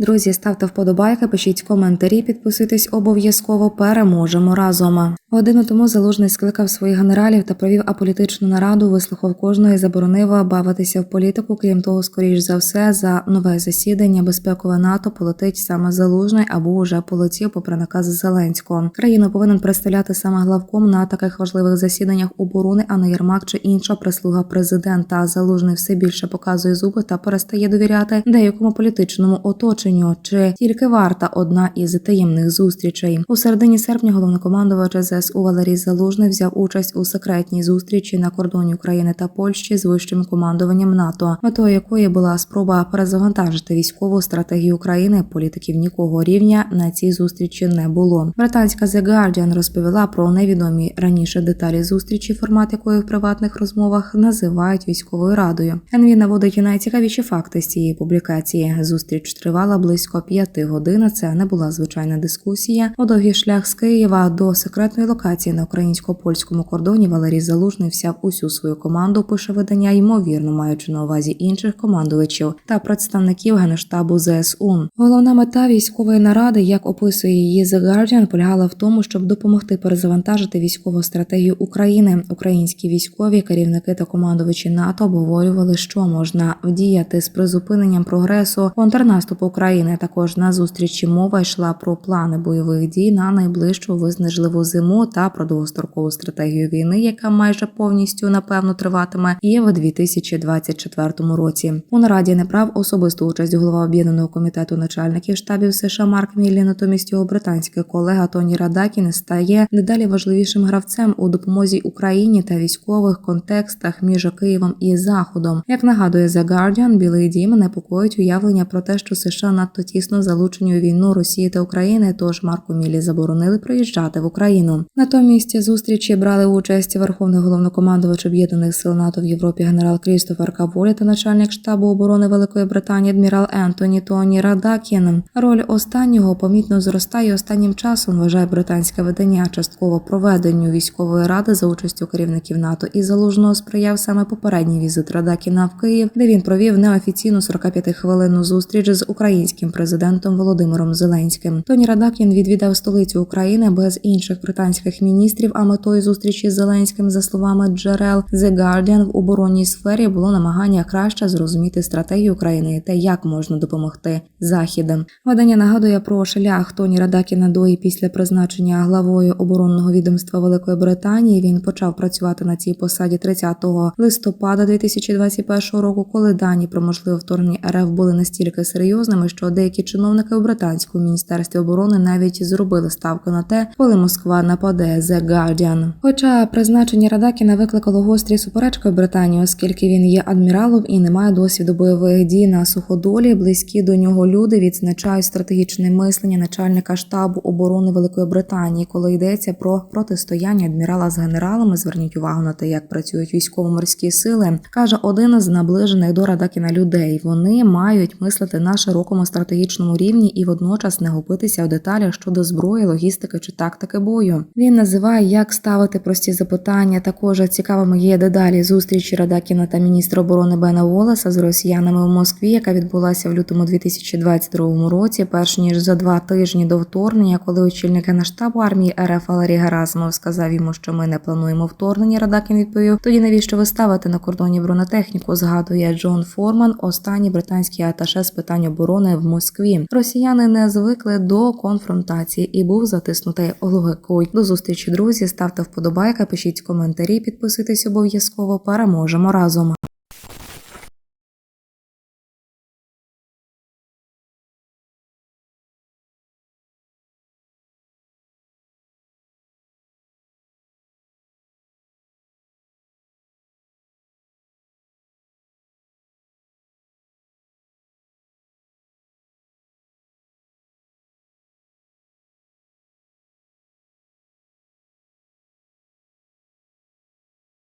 Друзі, ставте вподобайки, пишіть коментарі, підписуйтесь обов'язково. Переможемо разом. Годину тому залужний скликав своїх генералів та провів аполітичну нараду. Вислухав кожного і заборонив бавитися в політику. Крім того, скоріш за все, за нове засідання безпекове НАТО полетить саме залужний або уже полетів попри наказ Зеленського. Країну повинен представляти саме главком на таких важливих засіданнях оборони, а не Єрмак чи інша прислуга президента. Залужний все більше показує зуби та перестає довіряти деякому політичному оточенню. Чи тільки варта одна із таємних зустрічей у середині серпня головнокомандувач ЗСУ Валерій Залужний взяв участь у секретній зустрічі на кордоні України та Польщі з вищим командуванням НАТО, метою якої була спроба перезавантажити військову стратегію України. Політиків нікого рівня на цій зустрічі не було. Британська The Guardian розповіла про невідомі раніше деталі зустрічі, формат якої в приватних розмовах називають військовою радою. НВ наводить найцікавіші факти з цієї публікації. Зустріч тривала близько п'яти годин. Це не була звичайна дискусія. У довгий шлях з Києва до секретної локації на українсько-польському кордоні Валерій Залужний взяв усю свою команду. Пише видання, ймовірно, маючи на увазі інших командувачів та представників генштабу ЗСУ. Головна мета військової наради, як описує її The Guardian, полягала в тому, щоб допомогти перезавантажити військову стратегію України. Українські військові керівники та командувачі НАТО обговорювали, що можна вдіяти з призупиненням прогресу контрнаступу України. Також на зустрічі мова йшла про плани бойових дій на найближчу виснажливу зиму та про довгострокову стратегію війни, яка майже повністю напевно триватиме і в 2024 році. У нараді не брав особисту участь голова об'єднаного комітету начальників штабів США Марк Міллі, натомість його британський колега Тоні Радакін стає недалі важливішим гравцем у допомозі Україні та військових контекстах між Києвом і Заходом. Як нагадує The Guardian, Білий Дім непокоїть уявлення про те, що США надто тісно залучені у війну Росії та України. Тож Марку Міллі заборонили приїжджати в Україну. Натомість зустрічі брали участь верховний головнокомандувач об'єднаних сил НАТО в Європі генерал Крістофер Каволі та начальник штабу оборони Великої Британії адмірал Ентоні Тоні Радакін. Роль останнього помітно зростає останнім часом. Вважає британське видання частково проведенню військової ради за участю керівників НАТО і залужного сприяв саме попередній візит Радакіна в Київ, де він провів неофіційну 45-хвилинну зустріч з українським президентом Володимиром Зеленським. Тоні Радакін відвідав столицю України без інших британських міністрів. А метою зустрічі з Зеленським, за словами джерел The Guardian, в оборонній сфері було намагання краще зрозуміти стратегію України та як можна допомогти західам. Видання нагадує про шлях Тоні Радакіна до і після призначення главою оборонного відомства Великої Британії. Він почав працювати на цій посаді 30 листопада 2021 року, коли дані про можливе вторгнення РФ були настільки серйозними, що деякі чиновники у британському міністерстві оборони навіть зробили ставку на те, коли Москва нападе The Guardian. Хоча призначення Радакіна викликало гострі суперечки в Британії, оскільки він є адміралом і не має досвіду бойових дій на суходолі, близькі до нього люди відзначають стратегічне мислення начальника штабу оборони Великої Британії, коли йдеться про протистояння адмірала з генералами. Зверніть увагу на те, як працюють військово-морські сили. каже один з наближених до Радакіна людей. Вони мають мислити на широкому стратегічному рівні і водночас не губитися в деталях щодо зброї, логістики чи тактики бою. Він називає, як ставити прості запитання. Також цікавими є дедалі зустрічі Радакіна та міністра оборони Бена Волеса з росіянами у Москві, яка відбулася в лютому 2022 році, перш ніж за два тижні до вторгнення, коли очільник генштабу армії РФ Валерій Герасимов сказав йому, що ми не плануємо вторгнення. Радакін відповів: тоді навіщо ви ставите на кордоні бронетехніку? Згадує Джон Форман, останній британський аташе з питань оборони в Москві. Росіяни не звикли до конфронтації і був затиснутий логикою. До зустрічі, друзі. Ставте вподобайка, пишіть коментарі, підписуйтесь обов'язково. Переможемо разом.